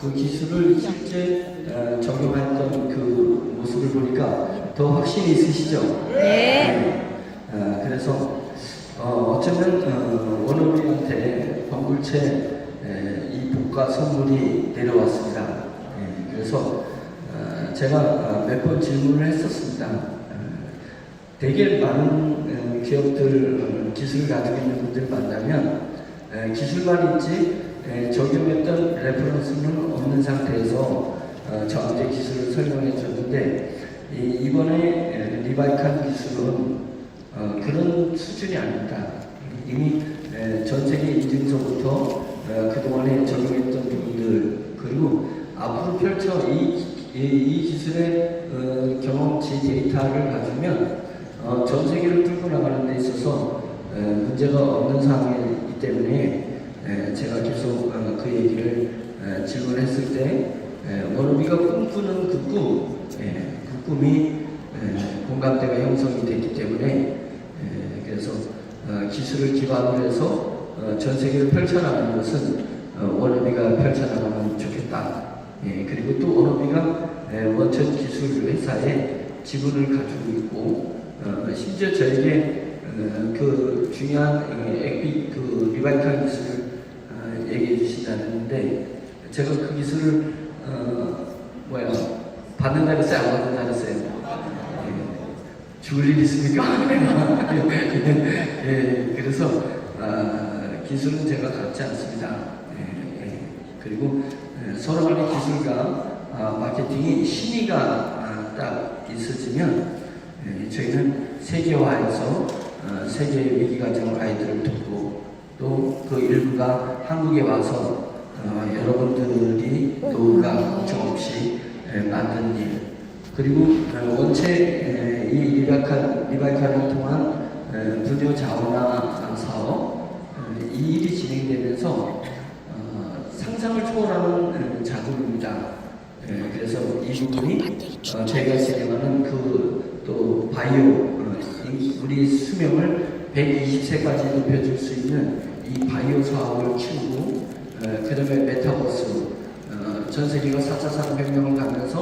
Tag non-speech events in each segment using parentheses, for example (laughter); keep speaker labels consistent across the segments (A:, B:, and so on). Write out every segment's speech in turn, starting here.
A: 그 기술을 실제 어, 적용했던 그 모습을 보니까 더 확신이 있으시죠?
B: 네.
A: 어, 그래서 어, 어쩌면 어, 원어민한테 범굴체 에, 이 복과 선물이 내려왔습니다. 예, 그래서 어, 제가 몇 번 질문을 했었습니다. 어, 되게 많은 어, 기업들 어, 기술을 가지고 있는 분들 만나면 에, 기술만 있지 에, 적용했던 레퍼런스는 없는 상태에서 어, 저한테 기술을 설명해 줬는데 이, 이번에 에, 리바이칸 기술은 어, 그런 수준이 아닙니다. 이미 에, 전 세계 인증서부터 어, 그동안에 적용했던 부분들 그리고 앞으로 펼쳐 이, 이, 이 기술의 어, 경험치 데이터를 가지면 어, 전 세계를 뚫고 나가는 데 있어서 에, 문제가 없는 상황이기 때문에 에, 제가 계속 어, 그 얘기를 에, 질문했을 때 에, 원어비가 꿈꾸는 그 꿈, 예, 그 꿈이 에, 공감대가 형성이 됐기 때문에 에, 그래서 어, 기술을 기반으로 해서 어, 전 세계를 펼쳐나가는 것은 어, 원어비가 펼쳐나가면 좋겠다. 예, 그리고 또 에, 원천 기술 회사에 지분을 가지고 있고 어, 심지어 저에게 어, 그 중요한 어, 액비 그 리바이칼 기술을 어, 얘기해 주신다는데 제가 그 기술을 어, 뭐야 받는 날 했어요 안 받는 날 했어요 예, 죽을 일 있습니까? (laughs) 예, 그래서 아, 기술은 제가 갖지 않습니다. 예, 예. 그리고 예, 서로 간의 기술과 아, 마케팅이 신의가 아, 딱 있어지면 예, 저희는 세계화해서 어, 세계 위기가정 아이들을 돕고 또 그 일부가 한국에 와서 어, 여러분들이 노후가 걱정 없이 예, 만든 일 그리고 어, 원체 에, 이 리바칸, 리바칸을 통한 에, 분요 자원화 사업 어, 이 일이 진행되면서 어, 상상을 초월하는 에, 자금입니다. 에, 그래서 이 부분이 어, 저희가 진행하는 그 또 바이오 어, 이- 우리 수명을 120세까지 높여줄 수 있는 이 바이오 사업을 키우고 그 다음에 메타버스 어, 전 세계가 4차 산업혁명을 가면서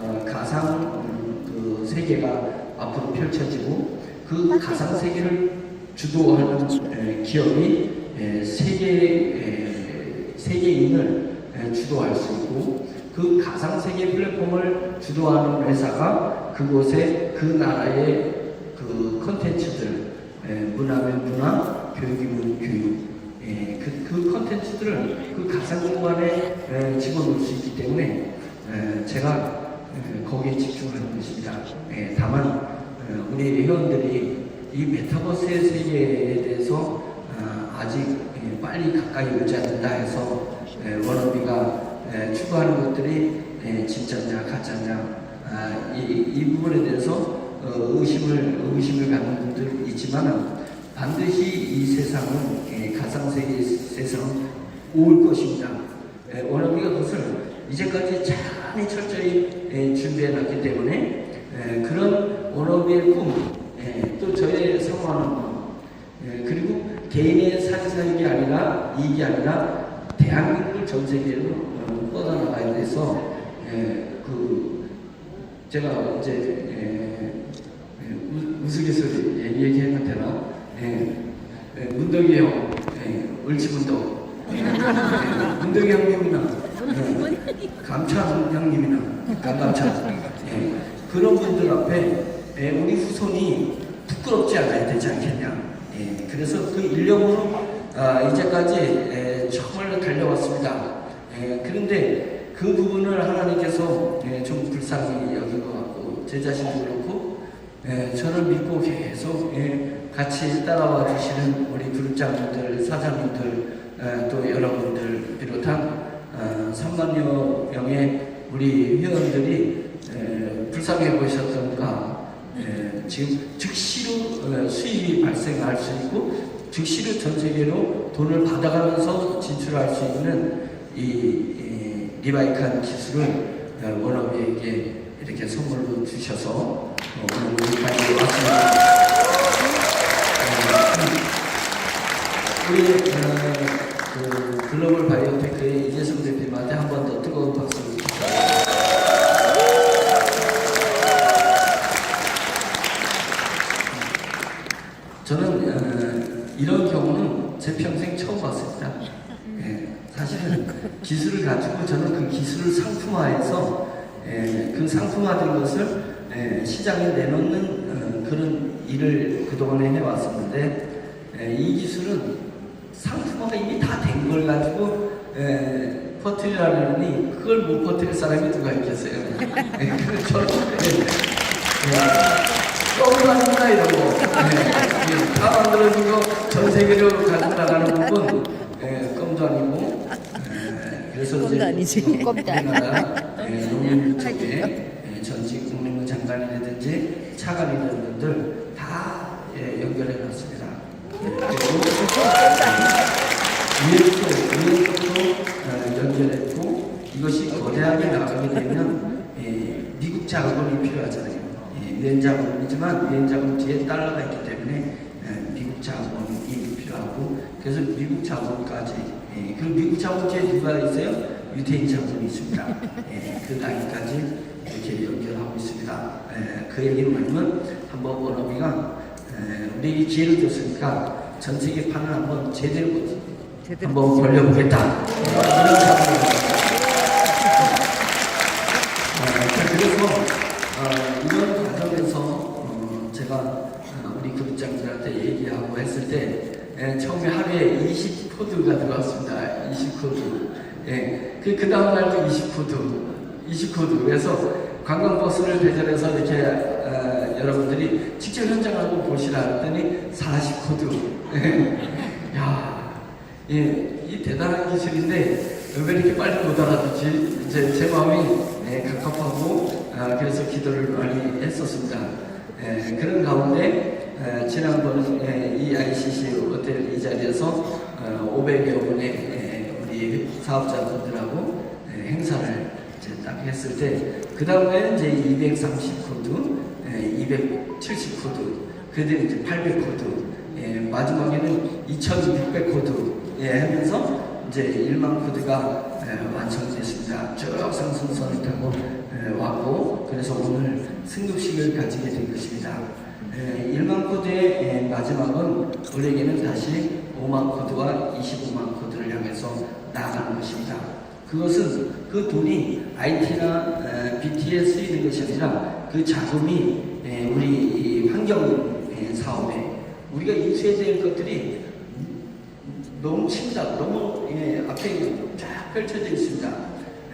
A: 어, 가상 음, 그 세계가 앞으로 펼쳐지고 그 가상 세계를 주도하는 에, 기업이 에, 세계 에, 세계인을 에, 주도할 수 있고 그 가상 세계 플랫폼을 주도하는 회사가 그곳에 그 나라의 그 컨텐츠들 에, 문화면 문화, 교육이면 교육 예, 그, 그 컨텐츠들을 그 가상 공간에 에, 집어넣을 수 있기 때문에 에, 제가 에, 거기에 집중하는 것입니다. 예, 다만 에, 우리 회원들이 이 메타버스의 세계에 대해서 아, 아직 예, 빨리 가까이 오지 않는다 해서 에, 워너비가 에, 추구하는 것들이 에, 진짜냐 가짜냐 아, 이, 이 부분에 대해서 어, 의심을 의심을 갖는 분들 있지만 반드시 이 세상은 예, 가상세계 세상은 올 것입니다. 예, 원어비가 그것을 이제까지 잘 철저히 예, 준비해 놨기 때문에 예, 그런 원어비의 꿈, 예, 또 저의 사모하는 꿈, 예, 그리고 개인의 사기사익이 아니라 이익이 아니라 대한민국을 전 세계로 어, 뻗어나가야 돼서 예, 그 제가 이제 우스갯소리 얘기- 얘기해도 되나? 예, 예, 문덕이 형, 예, 을지 문덕, 예, 문덕이 형님이나 예, 감찬 형님이나 감감찬 예, 그런 분들 앞에 예, 우리 후손이 부끄럽지 않아야 되지 않겠냐? 예, 그래서 그 인력으로 아, 이제까지 예, 정말로 달려왔습니다. 예, 그런데 그 부분을 하나님께서 예, 좀 불쌍히 여긴 것 같고 제 자신도 그렇고 예, 저를 믿고 계속 예, 같이 따라와 주시는 우리 그룹장님들, 사장님들, 예, 또 여러분들 비롯한 어, 3만여 명의 우리 회원들이 예, 불쌍해 보이셨던가 예, 지금 즉시로 어, 수입이 발생할 수 있고 즉시로 전 세계로 돈을 받아가면서 진출할 수 있는 이, 이 리바이칸 기술을 어, 원어비에게 이렇게 선물로 주셔서 어, 오늘 여기까지 왔습니다. 어, 우리 어, 그 글로벌 바이오테크 대표의 이재성 대표님한테 한 번 더 뜨거운 박수. 저는 어, 이런 경우는 제 평생 처음 봤습니다. 예, 사실은 기술을 가지고 저는 그 기술을 상품화해서 예, 그 상품화된 것을 예, 시장에 내놓는 어, 그런 일을 그동안에 해왔었는데 예, 이 기술은 상품화가 이미 다 된 걸 가지고 예, 퍼뜨리라니 그걸 못 퍼뜨릴 사람이 누가 있겠어요. (laughs) 예, 예, 떠올랐나 이런 거. 예, 예, 다 만들어진 거 전 세계로 가지고 나가는 부분 예, 껌도 아니고 예, 그래서
B: 껌도
A: 이제
B: 아니지.
A: 어,
B: 껌도
A: 우리나라 예, 농林쪽에 예, 전직 국민부 장관이라든지 차관이라는 분들 다 예, 연결해 놨습니다. 예, 그리고 유엔도 유엔도 연결했고 이것이 거대하게 나가게 되면 예, 미국 자금이 필요하잖아요. 예, 유엔 자금이지만 유엔 자금 뒤에 달러가 있기 때문에 예, 미국 자금이 필요하고 그래서 미국 자금까지 예, 그리고 미국 자금 뒤에 누가 있어요? 유태인 자금이 있습니다. 예, 그 단위까지 이렇게 연결하고 있습니다. 예, 그 얘기는 뭐냐면 한번 원어비가 예, 우리 기회를 줬으니까 전 세계 판을 한번 제대로
B: 제대로
A: 한번 벌려보겠다. (laughs) 이런 생각입니다. 어, 자, 그래서 어, 이런 과정에서 어, 제가 그룹장들한테 얘기하고 했을 때 예, 처음에 하루에 20코드가 들어왔습니다. 20코드. 예, 그, 그 다음 날도 20코드. 20코드. 그래서 관광버스를 배달해서 이렇게 어, 여러분들이 직접 현장 가고 보시라 했더니 40코드. (laughs) 야, 예, 이 대단한 기술인데 왜 이렇게 빨리 못 알아듣지? 이제 제 마음이 예, 갑갑하고 아, 그래서 기도를 많이 했었습니다. 예, 그런 가운데 예, 지난번 예, 이 ICC 호텔 이 자리에서 어, 500여 분의 예, 우리 사업자분들하고 예, 행사를 이제 딱 했을 때 그 다음에 이제 230코드, 예, 270코드, 그들이 이제 800코드, 예, 마지막에는 2600코드 예, 하면서 이제 1만 코드가 예, 완성됐습니다. 쭉 상승선을 타고 예, 왔고 그래서 오늘 승급식을 가지게 된 것입니다. 예, 1만 코드의 예, 마지막은 우리에게는 다시 5만 코드와 25만 코드를 향해서 나아가는 것입니다. 그것은 그 돈이 IT나 BT에 쓰이는 것이 아니라 그 자금이 예, 우리 이 환경 예, 사업에 우리가 인수해야 될 것들이 넘친다. 너무 예, 앞에 쫙 펼쳐져 있습니다.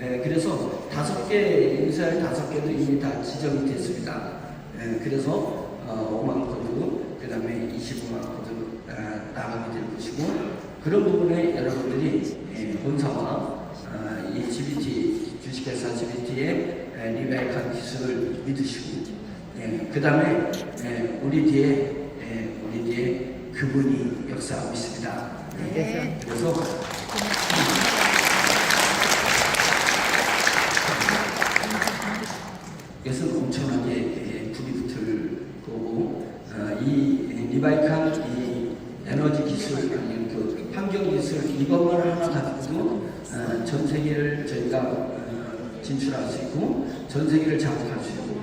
A: 예, 그래서 다섯 개 인수할 다섯 개도 이미 다 지정이 됐습니다. 예, 그래서 어, 5만 코드, 그 다음에 25만 코드 아, 나가게 될 것이고 그런 부분에 여러분들이 예, 본사와 아, 이 GBT 주식회사 GBT의 리베이칸 기술을 믿으시고 예, 그 다음에 예, 우리 뒤에 예, 우리 뒤에 그분이 역사하고 있습니다. 예, 그래서 이것은 엄청나게 예, 불이 붙을 거고 어, 이 리바이칸 이 에너지 기술 아니 그 환경 기술 이것만 하나 가지고 어, 전 세계를 저희가 어, 진출할 수 있고 전 세계를 장악할 수 있고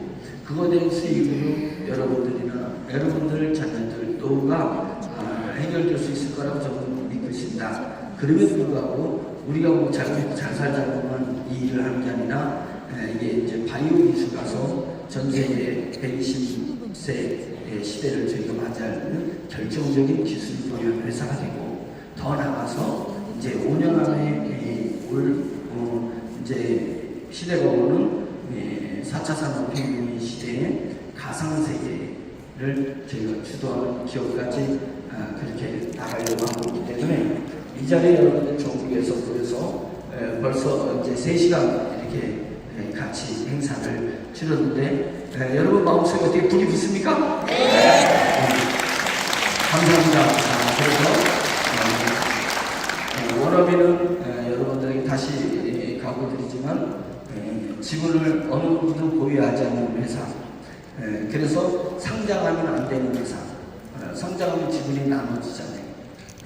A: 그거에 대한 수익으로 여러분들이나 여러분들 자녀들 또가 아, 해결될 수 있을 거라고 저는 믿고 있습니다. 그럼에도 불구하고 우리가 뭐잘 잘 살자고만 이 일을 하는 게 아니라 에, 이게 이제 바이오 기술 가서 전 세계 120세 시대를 저희가 맞이하는 결정적인 기술 보유한 회사가 되고 더 나아가서 이제 5년 안에 에, 올 어, 이제 시대가 오는 에, 4차 산업혁명 시대에 가상세계를 저희가 주도하는 기업까지 아, 그렇게 나가려고 하고 있기 때문에 이 자리에 여러분들 전국에서 에, 벌써 이제 3시간 이렇게 에, 같이 행사를 치렀는데 에, 여러분 마음속에 어떻게 불이 붙습니까? 네. 감사합니다. 아, 그래서 어, 워너비는 에, 여러분들에게 다시 에, 각오드리지만 에, 지분을 어느 누구도 보유하지 않는 회사 에, 그래서 상장하면 안 되는 회사 어, 상장하면 지분이 나눠지잖아요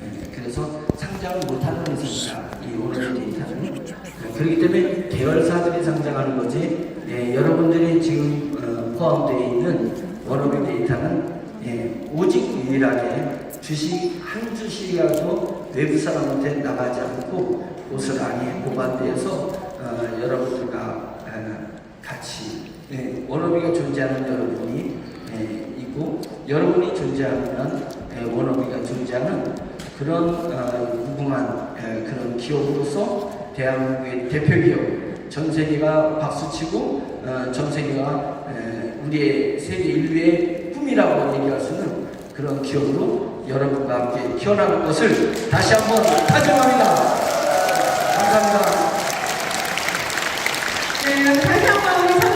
A: 예, 그래서 상장을 못하는 회사입니다. 이 워너비 데이터는. 예, 그렇기 때문에 계열사들이 상장하는 거지 예, 여러분들이 지금 어, 포함되어 있는 워너비 데이터는 예, 오직 유일하게 주식 한 주식이라도 외부 사람한테 나가지 않고 고스란히 보관되어서 어, 여러분들과 어, 같이 예, 워너비가 존재하는 여러분이 예, 있고 여러분이 존재하면 예, 워너비가 존재하는 그런 어, 무궁한 예, 그런 기업으로서 대한민국의 대표 기업 전 세계가 박수치고 어, 전 세계가 예, 우리의 세계 인류의 꿈이라고 얘기할 수 있는 그런 기업으로 여러분과 함께 키워나갈 것을 다시 한번 다짐합니다. 감사합니다.